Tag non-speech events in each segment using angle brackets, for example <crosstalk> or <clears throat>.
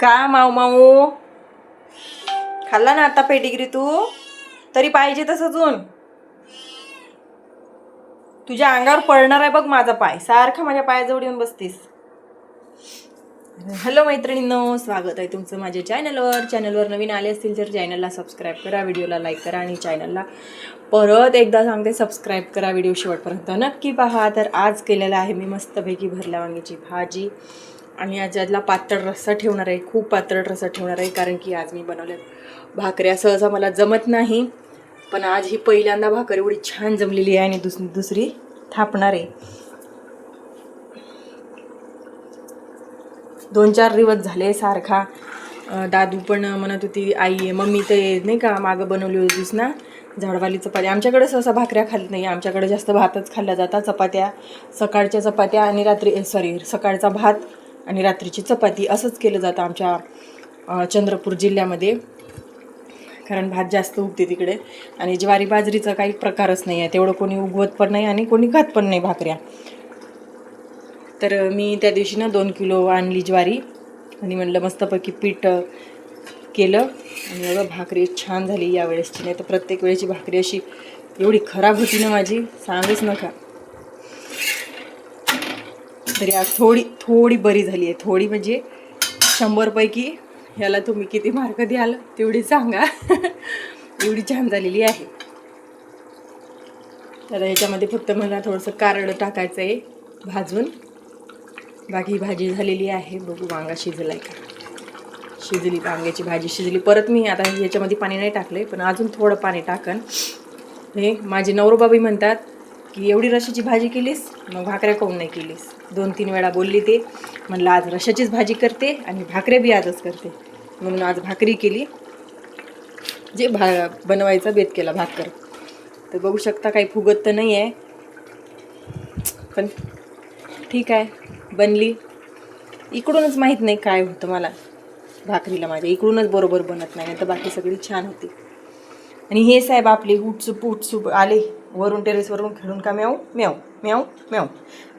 का माऊ माऊ खाल्ला ना आता पेडिग्री तू? तरी पाहिजे तसं अजून. तुझ्या अंगावर पडणार आहे बघ माझा पाय. सारखा माझ्या पायाजवळ येऊन बसतीस. हॅलो मैत्रिणींनो स्वागत आहे तुमचं माझ्या चॅनलवर. चॅनलवर नवीन आले असतील तर चॅनलला सबस्क्राईब करा व्हिडिओला लाईक करा आणि चॅनलला परत एकदा सांगते सबस्क्राईब करा व्हिडिओ शेवटपर्यंत. नक्की पहा. तर आज केलेला आहे मी मस्तपैकी भरल्या वांग्याची भाजी. आणि आज पातळ रस्सा ठेवणार आहे खूप पातळ रस्सा ठेवणार आहे कारण की आज मी बनवल्या भाकऱ्या सहसा मला जमत नाही पण आज ही पहिल्यांदा भाकर एवढी छान जमलेली आहे आणि दुस दुसरी थापणार आहे. दोन चार दिवस झाले सारखा. दादू पण म्हणत होती आई मम्मी ते नाही का मागं बनवली होतीस ना झाडवाली चपाती आमच्याकडे सहसा भाकऱ्या खाल्त नाही आमच्याकडे जास्त भातच खाल्ला जातात चपात्या सकाळच्या चपात्या आणि रात्री सॉरी सकाळचा भात आणि रात्रीची चपाती असंच केलं जातं आमच्या चंद्रपूर जिल्ह्यामध्ये. कारण भात जास्त उगते तिकडे. आणि ज्वारी बाजरीचा काही प्रकारच नाही आहे. तेवढं कोणी उगवत पण नाही आणि कोणी खात पण नाही भाकऱ्या. तर मी त्या दिवशी ना दोन किलो आणली ज्वारी. आणि म्हणलं मस्तपैकी पीठ केलं. आणि बघा भाकरी छान झाली यावेळेसची. नाही तर प्रत्येक वेळेची भाकरी अशी एवढी खराब होती ना माझी. सांगच नका. तरी आज थोडी थोडी बरी झाली आहे. थोडी म्हणजे शंभरपैकी याला तुम्ही किती मार्क द्याल तेवढी सांगा. <laughs> एवढी छान झालेली आहे. तर ह्याच्यामध्ये फक्त मला थोडंसं कारड टाकायचं आहे भाजून. बाकी भाजी झालेली आहे. बघू वांगा शिजलाय का? शिजली वांग्याची भाजी शिजली. परत मी आता याच्यामध्ये पाणी नाही टाकले पण अजून थोडं पाणी टाकन. हे माझे नवरोबाबी म्हणतात की एवढी रशीची भाजी केलीस? मग भाकऱ्या काऊन नाही केलीस. दोन तीन वेळा बोलली ते. म्हणलं आज रशाचीच भाजी करते आणि भाकऱ्या बी आजच करते. म्हणून आज भाकरी केली. जे भा बनवायचा बेत केला भाकर. तर बघू शकता काही फुगत तर नाही आहे. पण ठीक आहे बनली. इकडूनच माहीत नाही काय होतं मला. भाकरीला माझ्या इकडूनच बरोबर बनत नाही तर बाकी सगळी छान होती. आणि हे साहेब आपले उठसूप उठसूप आले. वरून टेरेसवरून खेळून का म्याव म्याव म्याव म्याव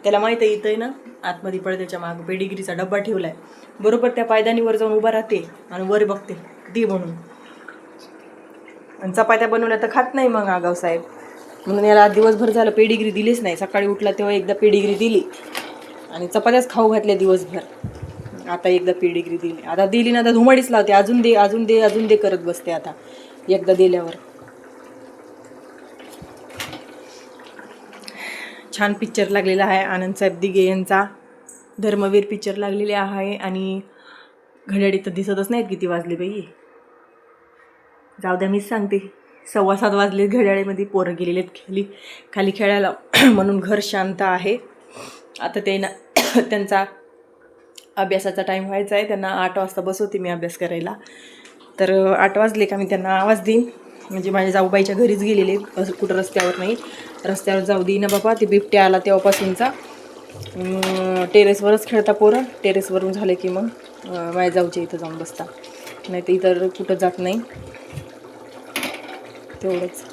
त्याला माहीत आहे इथं आहे ना आतमध्ये पडद्याच्या मागं पेडिग्रीचा डब्बा ठेवला आहे बरोबर त्या पायदानीवर जाऊन उभा राहते आणि वर बघते दी म्हणून. आणि चपात्या बनवल्या तर खात नाही मग आगाव साहेब. म्हणून याला दिवसभर झालं पेडिग्री दिलीच नाही. सकाळी उठला तेव्हा एकदा पेडिग्री दिली. आणि चपात्याच खाऊ घातल्या दिवसभर. आता एकदा पेडिग्री दिली. आता दिली ना आता धुमाडीच लावते. अजून दे अजून दे अजून दे करत बसते आता. एकदा दिल्यावर. छान पिक्चर लागलेला आहे. आनंद साहेब दिघे यांचा धर्मवीर पिक्चर लागलेले आहे आणि घड्याळी तर दिसतच नाहीत किती वाजले बाई. जाऊ द्या मीच सांगते. सव्वा सात वाजले घड्याळीमध्ये पोरं गेलेले आहेत खाली. खाली खेळायला <clears throat> म्हणून घर शांत आहे. आता ते ना <clears throat> त्यांचा अभ्यासाचा टाईम व्हायचा आहे. त्यांना आठ वाजता बसवते मी अभ्यास करायला. तर आठ वाजले का मी त्यांना आवाज देईन. म्हणजे माझ्या जाऊबाईच्या घरीच गेलेले असं कुठं रस्त्यावर नाही. रस्त्यावर जाऊ देईन बाबा ते बिबट्या आला तेव्हापासूनचा. टेरेसवरच खेळता पोरं टेरेसवरून झाले की मग माय जाऊच्या इथं जाऊन बसता. नाही तर इतर कुठं जात नाही. तेवढंच.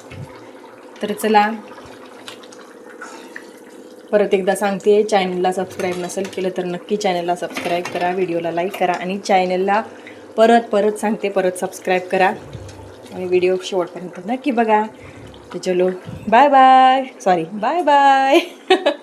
तर चला. परत एकदा सांगते चॅनलला सबस्क्राईब नसेल केलं तर नक्की चॅनलला सबस्क्राईब करा व्हिडिओला लाईक करा आणि चॅनलला परत परत सांगते परत सबस्क्राईब करा. आणि व्हिडिओ शेवटपर्यंत नक्की बघा. तर चलो bye bye sorry bye bye